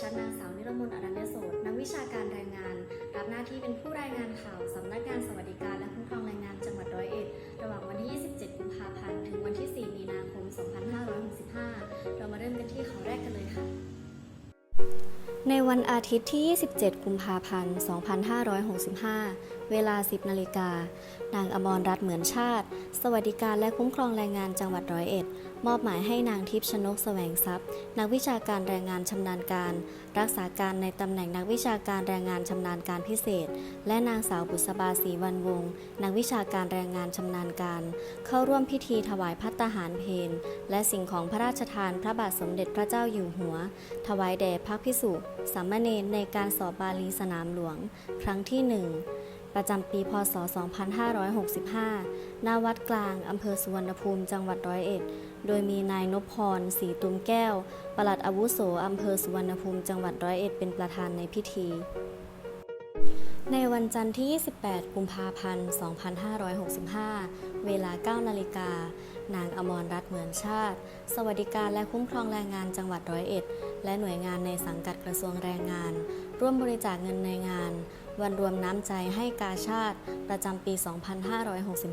ฉันนางสาวนิรมนต์อรัญญโสดนักวิชาการแรงงาน รับหน้าที่เป็นผู้รายงานข่าวสำนักงานสวัสดิการและคุ้มครองแรงงานจังหวัดร้อยเอ็ด ระหว่างวันที่ 27 กุมภาพันธ์ ถึงวันที่ 4 มีนาคม 2565 เรามาเริ่มกันที่ข่าวแรกกันเลยค่ะ ในวันอาทิตย์ที่ 27 กุมภาพันธ์ 2565เวลา 10นาฬิกา นางอมรรัตน์เหมือนชาติ สวัสดิการและคุ้มครองแรงงานจังหวัดร้อยเอ็ด มอบหมายให้นางทิพย์ชนกแสวงทรัพย์ นักวิชาการแรงงานชำนาญการ รักษาการในตำแหน่งนักวิชาการแรงงานชำนาญการพิเศษ และนางสาวบุษบาศรีวันวงศ์นักวิชาการแรงงานชำนาญการ เข้าร่วมพิธีถวายพัตตาหารเพลและสิ่งของพระราชทานพระบาทสมเด็จพระเจ้าอยู่หัว ถวายแด่พระพิสุสามเณรในการสอบบาลีสนามหลวง ครั้งที่หนึ่ง ประจำปีพศ 2565 ณ วัดกลาง อำเภอสุวรรณภูมิ จังหวัดร้อยเอ็ด โดยมีนายนพพรศรีตุมแก้ว ปลัดอาวุโส อำเภอสุวรรณภูมิ จังหวัดร้อยเอ็ด เป็นประธานในพิธีในวันจันทร์ที่ 28 กุมภาพันธ์ 2565 เวลา 9 นาฬิกา นางอมรรัตน์เหมือนชาติ สวัสดิการและคุ้มครองแรงงานจังหวัดร้อยเอ็ด และหน่วยงานในสังกัดกระทรวงแรงงาน ร่วมบริจาคเงินในงาน วันรวมน้ำใจให้กาชาติประจำปี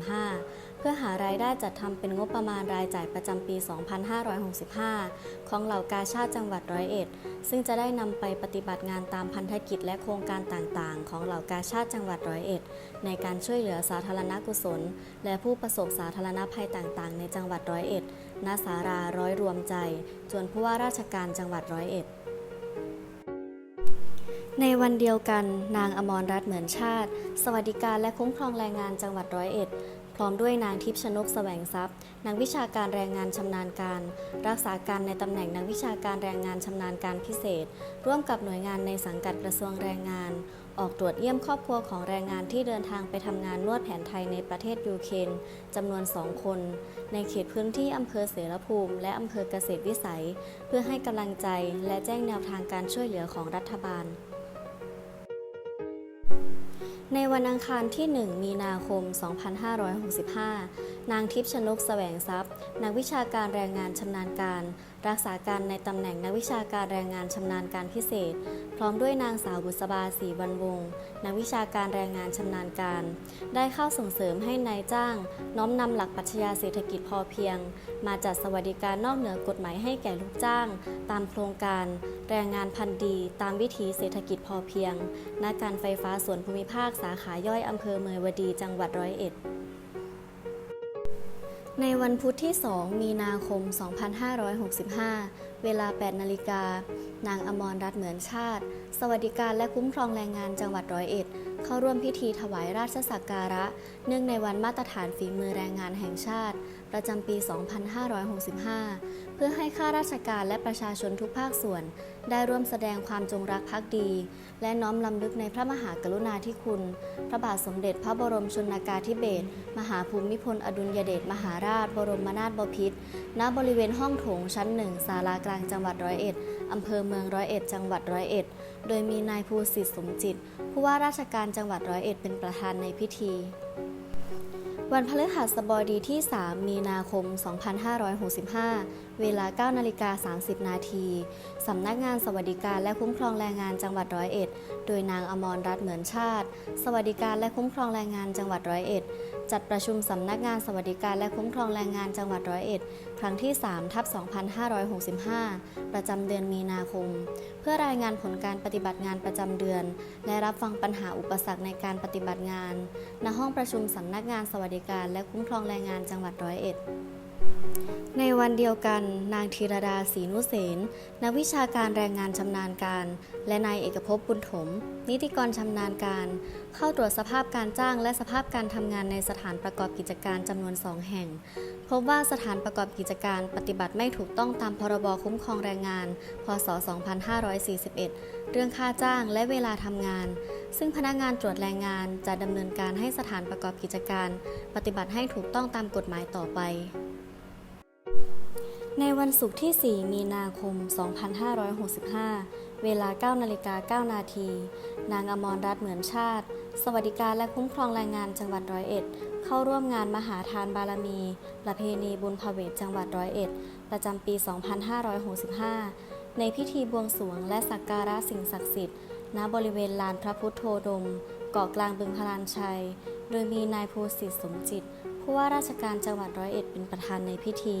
2565 เพื่อหารายได้จัดทำเป็นงบประมาณรายจ่ายประจำปี 2565 ของเหล่ากาชาติจังหวัดร้อยเอ็ด ซึ่งจะได้นำไปปฏิบัติงานตามพันธกิจและโครงการต่างๆ ของเหล่ากาชาติจังหวัดร้อยเอ็ด ในการช่วยเหลือสาธารณกุศล และผู้ประสบสาธารณภัยต่างๆ ในจังหวัดร้อยเอ็ดณสาราร้อยรวมใจ จวนผู้ว่าราชการจังหวัดร้อยเอ็ด ในวันเดียวกัน นางอมรรัตน์เหมือนชาติ สวัสดิการและคุ้มครองแรงงานจังหวัดร้อยเอ็ด พร้อมด้วยนางทิพย์ชนกแสวงทรัพย์ นักวิชาการแรงงานชำนาญการ รักษาการในตำแหน่งนักวิชาการแรงงานชำนาญการพิเศษ ร่วมกับหน่วยงานในสังกัดกระทรวงแรงงาน ออกตรวจเยี่ยมครอบครัวของแรงงานที่เดินทางไปทำงานนวดแผนไทยในประเทศยูเครนจำนวนสองคน ในเขตพื้นที่อำเภอเสรภูมิ และอำเภอเกษตรวิสัย เพื่อให้กำลังใจและแจ้งแนวทางการช่วยเหลือของรัฐบาล ในวันอังคารที่ 1 มีนาคม 2565 นางทิพย์ชนกแสวงทรัพย์ นักวิชาการแรงงานชำนาญการ รักษาการในตำแหน่งนักวิชาการแรงงานชำนาญการพิเศษ พร้อมด้วยนางสาวบุษบาศรีวันวงศ์นักวิชาการแรงงานชำนาญการ ได้เข้าส่งเสริมให้นายจ้าง น้อมนำหลักปรัชญาเศรษฐกิจพอเพียง มาจัดสวัสดิการนอกเหนือกฎหมายให้แก่ลูกจ้าง ตามโครงการ แรงงานพันธุ์ดีตามวิถีเศรษฐกิจพอเพียงณการไฟฟ้าส่วนภูมิภาคสาขาย่อยอำเภอเมยวดีจังหวัดร้อยเอ็ดในวันพุธที่ 2 มีนาคม 2565 เวลา 8 นาฬิกา นางอมรรัตน์เหมือนชาติ สวัสดิการและคุ้มครองแรงงานจังหวัดร้อยเอ็ด เข้าร่วมพิธีถวายราชสักการะ เนื่องในวันมาตรฐานฝีมือแรงงานแห่งชาติ ประจำปี 2565 เพื่อให้ข้าราชการและประชาชนทุกภาคส่วน ได้ร่วมแสดงความจงรักภักดี และน้อมลำลึกในพระมหากรุณาธิคุณ พระบาทสมเด็จพระบรมชนากาธิเบศรมหาภูมิพลอดุลยเดชมหาราช บรมนาถบพิตรณบริเวณห้องโถงชั้นหนึ่งศาลากลางจังหวัดร้อยเอ็ดอำเภอเมืองร้อยเอ็ดจังหวัดร้อยเอ็ดโดยมีนายภูสิทธิ์สมจิต ผู้ว่าราชการจังหวัดร้อยเอ็ดเป็นประธานในพิธี วันพฤหัสบดีที่ 3 มีนาคม 2565 เวลา 9 นาฬิกา 30 นาที สำนักงานสวัสดิการและคุ้มครองแรงงานจังหวัดร้อยเอ็ด โดยนางอมรรัตน์เหมือนชาติ สวัสดิการและคุ้มครองแรงงานจังหวัดร้อยเอ็ด จัดประชุมสำนักงานสวัสดิการและคุ้มครองแรงงานจังหวัดร้อยเอ็ด ครั้งที่ 3 ทับ 2565 ประจำเดือนมีนาคม เพื่อรายงานผลการปฏิบัติงานประจำเดือน และรับฟังปัญหาอุปสรรคในการปฏิบัติงาน ณห้องประชุมสำนักงานสวัสดิการและคุ้มครองแรงงานจังหวัดร้อยเอ็ด ในวันเดียวกัน นางธีรดาศรีนุเสนนักวิชาการแรงงานชำนาญการ และนายเอกภพบุญถม นิติกรชำนาญการ เข้าตรวจสภาพการจ้างและสภาพการทำงานในสถานประกอบกิจการจำนวนสองแห่ง พบว่าสถานประกอบกิจการปฏิบัติไม่ถูกต้องตามพรบคุ้มครองแรงงาน พศ 2541 เรื่องค่าจ้างและเวลาทำงาน ซึ่งพนักงานตรวจแรงงานจะดำเนินการให้สถานประกอบกิจการ ปฏิบัติให้ถูกต้องตามกฎหมายต่อไป ในวันศุกร์ที่ 4 มีนาคม 2565 เวลา 9 นาฬิกา 9 นาที นางอมรรัตน์เหมือนชาติ สวัสดิการและคุ้มครองแรงงานจังหวัดร้อยเอ็ด เข้าร่วมงานมหาทานบารมี ประเพณีบุญพเวทจังหวัดร้อยเอ็ด ประจำปี 2565 ในพิธีบวงสรวงและสักการะสิ่งศักดิ์สิทธิ์ ณ บริเวณลานพระพุทโธดม เกาะกลางบึงพลานชัย โดยมีนายภูสิทธิ์สมจิต ผู้ว่าราชการจังหวัดร้อยเอ็ดเป็นประธานในพิธี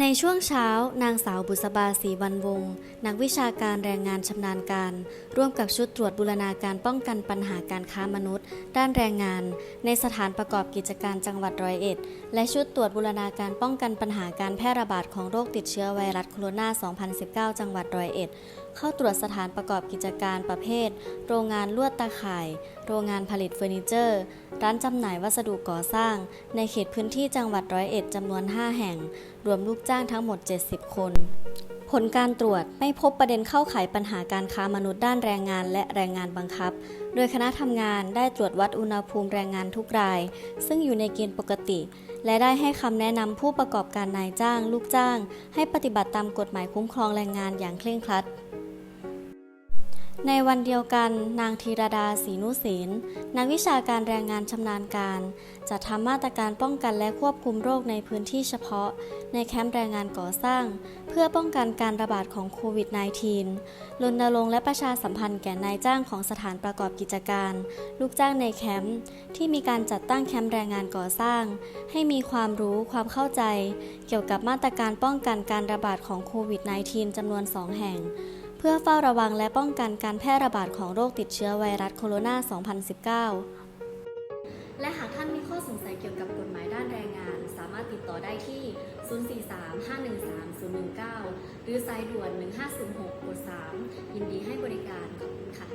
ในช่วงเช้านางสาวบุษบาศรีวันวงศ์นักวิชาการแรงงานชำนาญการ ร่วมกับชุดตรวจบูรณาการป้องกันปัญหาการค้ามนุษย์ ด้านแรงงาน ในสถานประกอบกิจการจังหวัดร้อยเอ็ด และชุดตรวจบูรณาการป้องกันปัญหาการแพร่ระบาดของโรคติดเชื้อไวรัสโคโรนา 2019 จังหวัดร้อยเอ็ด เข้าตรวจสถานประกอบกิจการประเภท โรงงานลวดตาข่าย โรงงานผลิตเฟอร์นิเจอร์ ร้านจำหน่ายวัสดุก่อสร้าง ในเขตพื้นที่จังหวัดร้อยเอ็ดจำนวน 5 แห่ง รวมลูกจ้างทั้งหมด 70 คน ผลการตรวจไม่พบประเด็นเข้าข่ายปัญหาการค้ามนุษย์ด้านแรงงานและแรงงานบังคับ โดยคณะทำงานได้ตรวจวัดอุณหภูมิแรงงานทุกราย ซึ่งอยู่ในเกณฑ์ปกติ และได้ให้คำแนะนำผู้ประกอบการนายจ้าง ลูกจ้าง ให้ปฏิบัติตามกฎหมายคุ้มครองแรงงานอย่างเคร่งครัด ในวันเดียวกัน นางธีรดาศรีนุศิลป์นักวิชาการแรงงานชำนาญการ จะทำมาตรการป้องกันและควบคุมโรคในพื้นที่เฉพาะ ในแคมป์แรงงานก่อสร้าง เพื่อป้องกันการระบาดของโควิด -19 รณรงค์และประชาสัมพันธ์แก่นายจ้างของสถานประกอบกิจการ ลูกจ้างในแคมป์ที่มีการจัดตั้งแคมป์แรงงานก่อสร้าง ให้มีความรู้ความเข้าใจ เกี่ยวกับมาตรการป้องกันการระบาดของโควิด -19 จำนวน 2 แห่ง เพื่อเฝ้าระวังและป้องกันการแพร่ระบาดของโรคติดเชื้อไวรัสโคโรนา 2019 และหากท่านมีข้อสงสัยเกี่ยวกับกฎหมายด้านแรงงาน สามารถติดต่อได้ที่ 043-513-019 หรือสายด่วน 1506กด3ยินดีให้บริการขอบคุณค่ะ